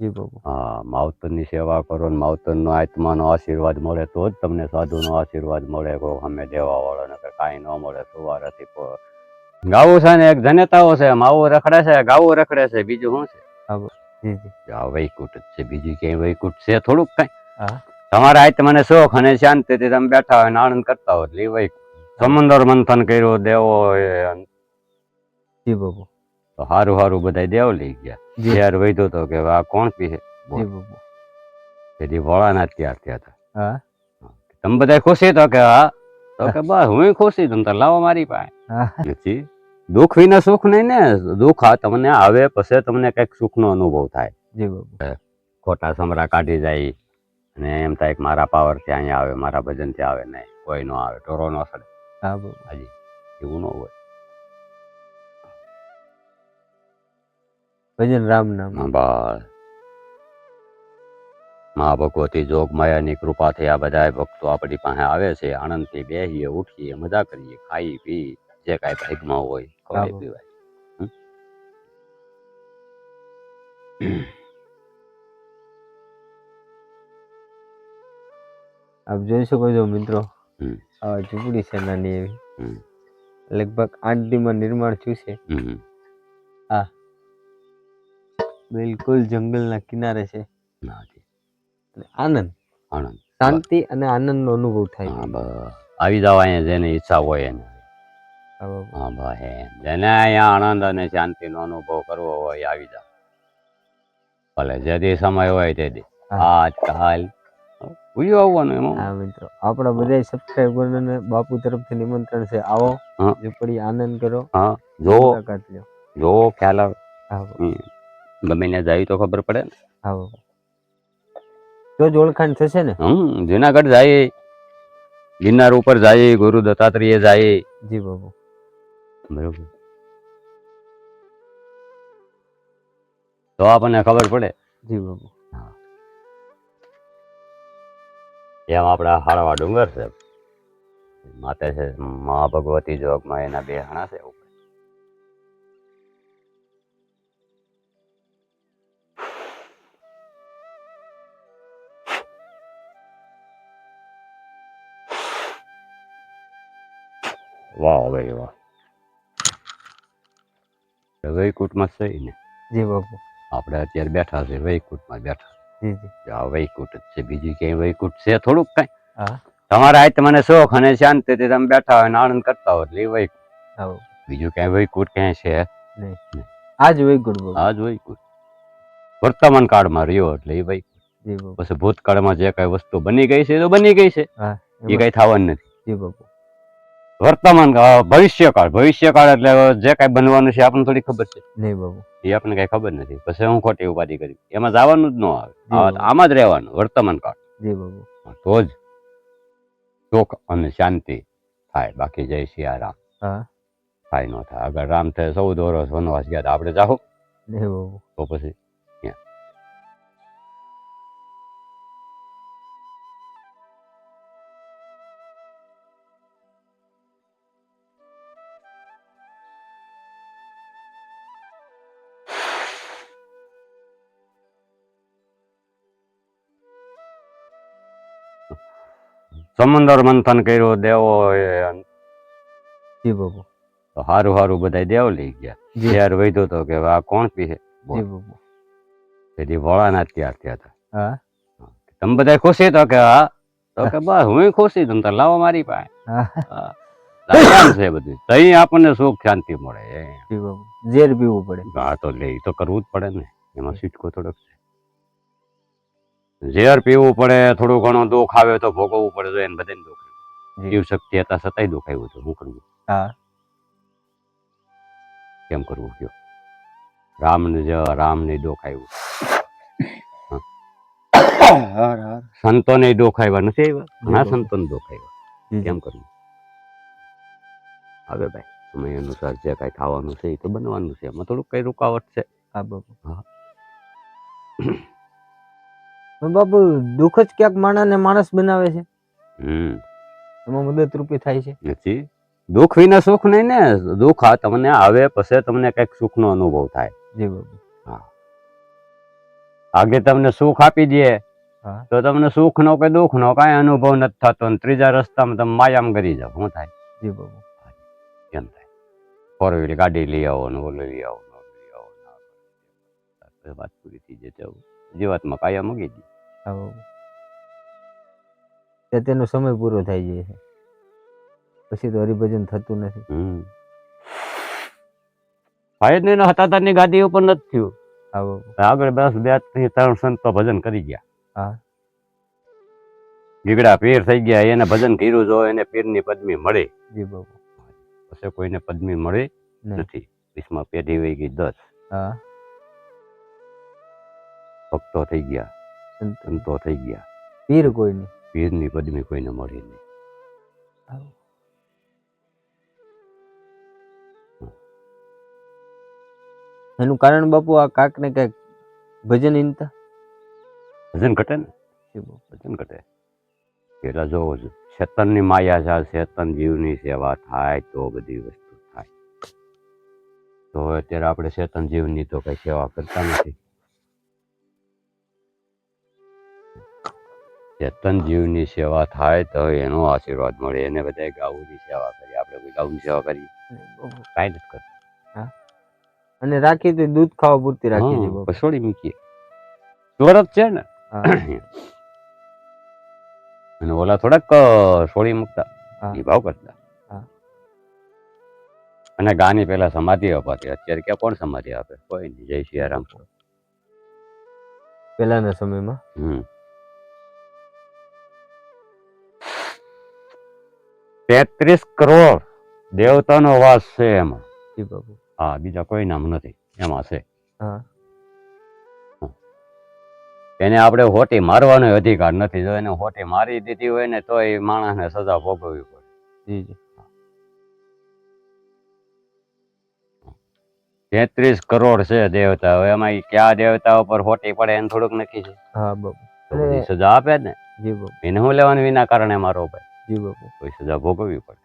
જી બાપુ હા માવતરની સેવા કરો ને માવતરનો આત્માનો આશીર્વાદ મળે તો જ તમને સાધુનો આશીર્વાદ મળે કો અમે દેવા વાળો ને કાંઈ ન મળે સવારેથી ગાવું છે ને એક જનેતાઓ છે માવો રખડે છે ગાવું રખડે છે બીજું શું છે? આ વૈકુટ જ છે બીજું ક્યાંય વૈકુટ છે થોડુંક કઈ. તમારા આત્માને શોખ અને શાંતિથી તમે બેઠા હોય ને આનંદ કરતા હોય એટલે એ વૈકુંઠ. સમુદ્ર મંથન કર્યું દેવો જી બાપુ તો હારું હારું બધા દેવ લઈ ગયા. ત્યાર વૈધો તો કે આ કોણ પીહે? તેથી ભોળાના તૈયાર થયા હતા તમે બધા ખુશી તો કે હા. તો કે બસ હું ખુશી તમે તો લાવો મારી પાસે. નથી દુઃખ વિના સુખ નહીં ને. દુઃખ આ તમને આવે પછી તમને કંઈક સુખનો અનુભવ થાય. ખોટા સમરા કાઢી જાય. અને એમ થાય કે મારા પાવરથી અહીંયા આવે મારા ભજનથી આવે. નહીં કોઈ નો આવે ટોરો નો સડે. હાજી. એવું ન હોય. ભજન રામ નામ. હા, બસ. મા ભગવતી જોગ માયાની કૃપાથી આ બધા ભક્તો આપણી પાસે આવે છે આનંદથી બેહીએ ઉઠીએ મજા કરીએ ખાઈ પી જે કાંઈ ભાગમાં હોય ખવાય પીવાય. આપ જોઈ શકો છો મિત્રો. આ ઝૂંપડી છે નાની એવી લગભગ આઠ દીમાં નિર્માણ થયું છે. હમ. બિલકુલ જંગલના કિનારે છે. આનંદ. આનંદ. શાંતિ અને આનંદનો અનુભવ થાય આવી જાવ અહીંયા જેને ઈચ્છા હોય એને. હા એમ. જેને અહીંયા આનંદ અને શાંતિનો અનુભવ કરવો હોય આવી જાવ ભલે જે સમય હોય તે દે. હા. આજ કાલ ઉયું આવવાનું એમાં. હા મિત્રો. આપણા બધા સબસ્ક્રાઇબરને બાપુ તરફથી નિમંત્રણ છે. આવો. હા. ઝૂંપડી આનંદ કરો. હા જોવો. જો જોવો ખ્યાલ આવે. હા. ગમે ને જાય તો ખબર પડે ને. હા તો જો ઓળખાણ થશે ને? હમ જુનાગઢ જાય ગિરનાર ઉપર જાય ગુરુ દત્તાત્રેય જાય. જી બાબુ. બરોબર. તો આપણને ખબર પડે. જી બાબુ. એમ આપણા હાળવા ડુંગર છે. માતે છે મા ભગવતી જોગમાં એના બે હણા છે. વાહ ભાઈ વાહ વૈકુટમાં છે ને જી બાપુ. આપણે અત્યારે બેઠા છે વૈકુટમાં બેઠા જી જી. આ વૈકુટ જ છે બીજું ક્યાંય વૈકુટ છે? થોડુંક કઈ. તમારા આ મને શોખ અને શાંતિથી તમે બેઠા હોય આનંદ કરતા હોય એટલે બાપુ. બીજું ક્યાંય વૈકુટ ક્યાંય છે? નહીં. આજ વૈકુટ આજ વૈકુટ વર્તમાન કાળમાં રહ્યો એટલે એ વૈકુટ પછી ભૂતકાળમાં જે કઈ વસ્તુ બની ગઈ છે એ તો બની ગઈ છે. એ કઈ થવાનું નથી. જી બાપુ. વર્તમાન કાળ ભવિષ્યકાળ. ભવિષ્યકાળ એટલે જે કઈ બનવાનું છે આપણને થોડી ખબર છે. નહીં બાબુ. એ આપણને કઈ ખબર નથી. પછી હું ખોટી ઉપાધિ કરી એમાં જવાનું જ ન આવે. આમાં જ રહેવાનું વર્તમાન કાળ. જી બાબુ. તો જ સુખ અને શાંતિ થાય. બાકી જય સિયારામ હા. થાય ન થાય. અગર રામ થાય ચૌદ વર્ષ વનવાસ ગયા તો આપણે જાઓ તો પછી સમુદ્ર મંથન કર્યું દેવો જી તો હારું હારું બધા દેવ લઈ ગયા. ઝેર વૈધો તો કે આ કોણ પીએ જી બાપુ તેથી ત્યાર તૈયાર થયા હતા. હા? તમે બધા ખુશી તો કે હા. તો કે બસ હું ખુશી તમે તો લાવો મારી પાસે. છે બધું તઈ આપણને સુખ શાંતિ મળે જેર જી ઝેર પીવું પડે. હા તો લે તો કરવું જ પડે ને. એમાં સીટકો થોડોક છે. ઝેર પીવું પડે થોડું ઘણું દુઃખ આવે તો ભોગવવું પડે તો એને બધાને દુઃખ. જીવ શક્તિ હતા છતાંય દુખાયું હતું. શું કરવું હા. કેમ કરવું? કયો? રામને જ રામને દુઃખ આવ્યું હાર હાર. સંતોને દુઃખ નથી આવ્યા? ઘણા. સંતોને દુઃખ આવ્યા કેમ કરવું હવે ભાઈ સમય અનુસાર જે કાંઈ થવાનું છે એ તો બનવાનું છે. એમાં થોડુંક કઈ રૂકાવટ છે. હા બાપુ હા. બાપુ દુઃખ જ ક્યાંક માણસને માણસ બનાવે છે. હમ. એમાં મદદરૂપી થાય છે. નથી દુઃખ વિના સુખ નહીં ને દુઃખ આ તમને આવે પછી તમને કંઈક સુખનો અનુભવ થાય. જી બાપુ. આગે તમને સુખ આપી દે તો તમને સુખ નો કે દુઃખ નો કાંઈ અનુભવ નથી થતો અને ત્રીજા રસ્તામાં તમે માયામ કરી જાવ. શું થાય? જી બાપુ. કેમ થાય? ફોર વ્હીલ ગાડી લઈ આવો ને ઓલો લઈ આવો લઈ આવો. વાત પૂરી થઈ જાય હવે. જીવાતમાં કાયા મૂકી દી. તેનો સમય પૂરો થઈ જાય છે. પછી તો હરિભજન થતું નથી. હમ. ફાયદ હતા હતાતાની ગાદી ઉપર નથી થયું. આવો. આગળ બસ બે ત્રણ સંતો ભજન કરી ગયા. હા. ગીગડા પીર થઈ ગયા એને ભજન કર્યું જો એને પીરની પદમી મળે. જી બાબુ પછી કોઈને પદમી મળે નથી. વીસમાં પેઢી વહી ગઈ દસ. હા. ભક્તો થઈ ગયા. સંતો. થઈ ગયા. પીર કોઈ પીરની પદમી કોઈને મળી નહીં. એનું કારણ બાપુ આ કાંક ને કાંઈક ભજન હિનતા ભજન ઘટે ને? ભજન ઘટે. પેલા જોવો છો ચેતનની માયા છે શેતન જીવની સેવા થાય તો બધી વસ્તુ થાય. તો અત્યારે આપણે ચેતન જીવની તો કઈ સેવા કરતા નથી. ચેતન જીવની સેવા થાય તો એનો આશીર્વાદ મળે એને બધા ગાઉની સેવા કરી આપણે કોઈ ગાઉની સેવા કરી. કાંઈ નથી કરતા. અને રાખી તો દૂધ ખાવા પૂરતી રાખી પસોડી મૂકીએ. ચોરત છે ને? અને ઓલા થોડાક સોળી મૂકતા. ભાવ કરતા. અને ગાની પેલા સમાધિ અપાતી. અત્યારે ક્યાં કોણ સમાધિ આપે? કોઈ નહીં. જય સિયારામ પેલાના સમયમાં? હમ. તેત્રીસ કરોડ દેવતાનો વાસ છે એમાં. જી બાપુ. હા બીજા કોઈ નામ નથી. એમાં છે. હા. એને આપણે હોટી મારવાનો અધિકાર નથી. જો એને હોટી મારી દીધી હોય ને તો એ માણસને સજા ભોગવવી પડે. જી તેત્રીસ કરોડ છે દેવતા. હવે એમાં કયા દેવતા ઉપર હોટી પડે એને થોડુંક નક્કી છે. હા સજા આપે ને. જી બાપુ. એને હું લેવાનું? વિના કારણે મારો ભાઈ. જી બાપુ કોઈ સજા ભોગવવી પડે.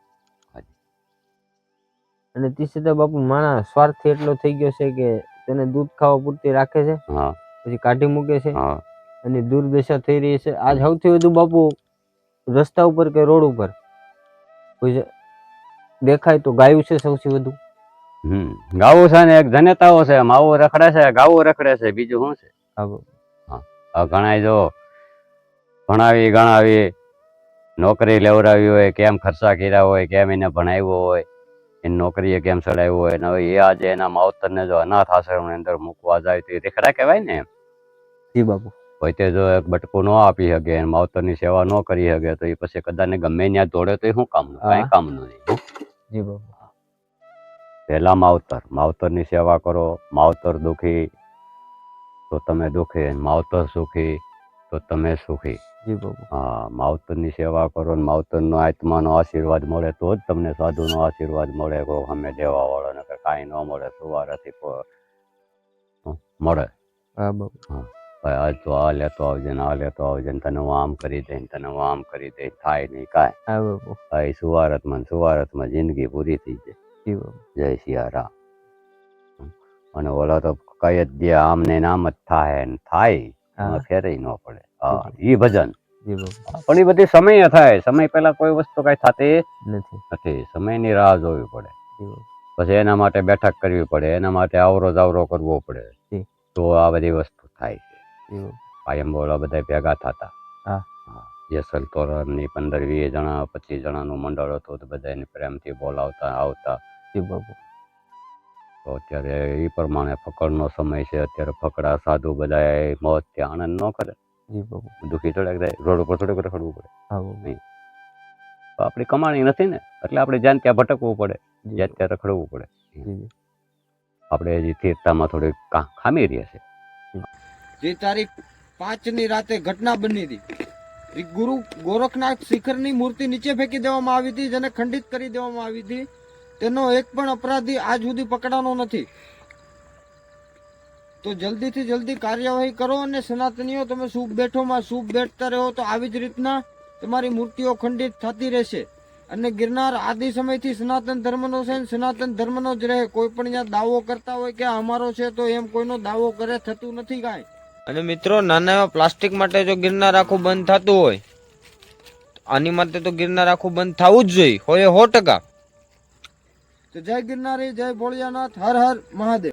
અને તે છતાં બાપુ માણસ સ્વાર્થી એટલો થઈ ગયો છે કે તેને દૂધ ખાવા પૂરતી રાખે છે હા. પછી કાઢી મૂકે છે હા. અને દુર્દશા થઈ રહી છે. આજ સૌથી વધુ બાપુ રસ્તા ઉપર કે રોડ ઉપર? દેખાય તો ગાયું છે સૌથી વધુ. હમ. ગાવું છે ને એક જનેતાઓ છે માવો રખડે છે ગાવું રખડે છે બીજું શું છે? હા ઘણાય જો ભણાવી ગણાવી નોકરી લેવડાવી હોય કેમ ખર્ચા કર્યા હોય કેમ એને ભણાવ્યો હોય એની નોકરીએ કેમ ચડાવ્યો હોય ને હવે એ આજે એના માવતરને જો અનાથ આશ્રમની અંદર મૂકવા જાય તો એ રેખડા કહેવાય ને જી બાપુ. હોય તે જો એક બટકું ન આપી શકે અને માવતરની સેવા ન કરી શકે તો એ પછી કદાચ ગમે ત્યાં દોડે તો એ શું કામનું? કાંઈ કામ કામનું નહીં જી બાપુ. પહેલા માવતર માવતરની સેવા કરો માવતર દુખી તો તમે દુખી માવતર સુખી તો તમે સુખી. જી બાબુ. હા માવતરની સેવા કરો ને માવતરનો આત્માનો આશીર્વાદ મળે તો જ તમને સાધુનો આશીર્વાદ મળે કો અમે દેવા વાળો ને કાંઈ ન મળે સુવારથી મળે હા મળે. હા ભાઈ આજ તો આ લેતો આવજે ને આ લેતો આવજે ને તને હું આમ કરી દઈ તને હું આમ કરી દઈ થાય નહીં કાંઈ. હા બાપુ ભાઈ સુવારતમાં ને સુવારતમાં જિંદગી પૂરી થઈ જાય. જી બાબુ. જય સિયારામ અને ઓલો તો કઈ જ દે આમ ને આમ જ થાય ને થાય હા. ફેરય ન પડે. હા ઈ ભજન. પણ એ બધી સમય થાય. સમય પહેલા કોઈ વસ્તુ કઈ થતી નથી. સમય સમયની રાહ જોવી પડે. પછી એના માટે બેઠક કરવી પડે. એના માટે આવરો જાવરો કરવો પડે. તો આ બધી વસ્તુ થાય છે. કાયમ બોલા બધા ભેગા થતા. જેસલ તોરણની પંદર વીસ જણા પચીસ જણાનું મંડળ હતું તો બધા એને પ્રેમથી બોલાવતા આવતા. તો અત્યારે એ પ્રમાણે ફકડનો સમય છે. અત્યારે ફકડા સાધુ બધા મોત ત્યાં આનંદ ન કરે. જી દુઃખી થોડાક થાય રોડ ઉપર થોડુંક રખડવું પડે. હા આપણી કમાણી નથી ને એટલે આપણે જ્યાં ત્યાં ભટકવું પડે જ્યાં ત્યાં રખડવું પડે. આપણે હજી સ્થિરતામાં થોડીક ખામી રહી છે. જે તારીખ પાંચની રાતે ઘટના બની હતી એ ગુરુ ગોરખનાથ શિખરની મૂર્તિ નીચે ફેંકી દેવામાં આવી હતી જેને ખંડિત કરી દેવામાં આવી હતી. તેનો એક પણ અપરાધી આજ સુધી પકડાનો નથી. તો જલ્દીથી જલ્દી કાર્યવાહી કરો અને સનાતનીઓ તમે શુભ બેઠોમાં શુભ બેઠતા રહો તો આવી જ રીતના તમારી મૂર્તિઓ ખંડિત થતી રહેશે. અને ગિરનાર આદિ સમયથી સનાતન ધર્મનો છે સનાતન ધર્મનો જ રહે. કોઈ પણ ત્યાં દાવો કરતા હોય કે અમારો છે તો એમ કોઈનો દાવો કરે થતું નથી કાંઈ. અને મિત્રો નાના એવા પ્લાસ્ટિક માટે જો ગિરનાર આખું બંધ થતું હોય આની માટે તો ગિરનાર આખું બંધ થવું જ જોઈએ. હોય સો ટકા. તો જય ગિરનારી જય ભોળિયાનાથ હર હર મહાદેવ.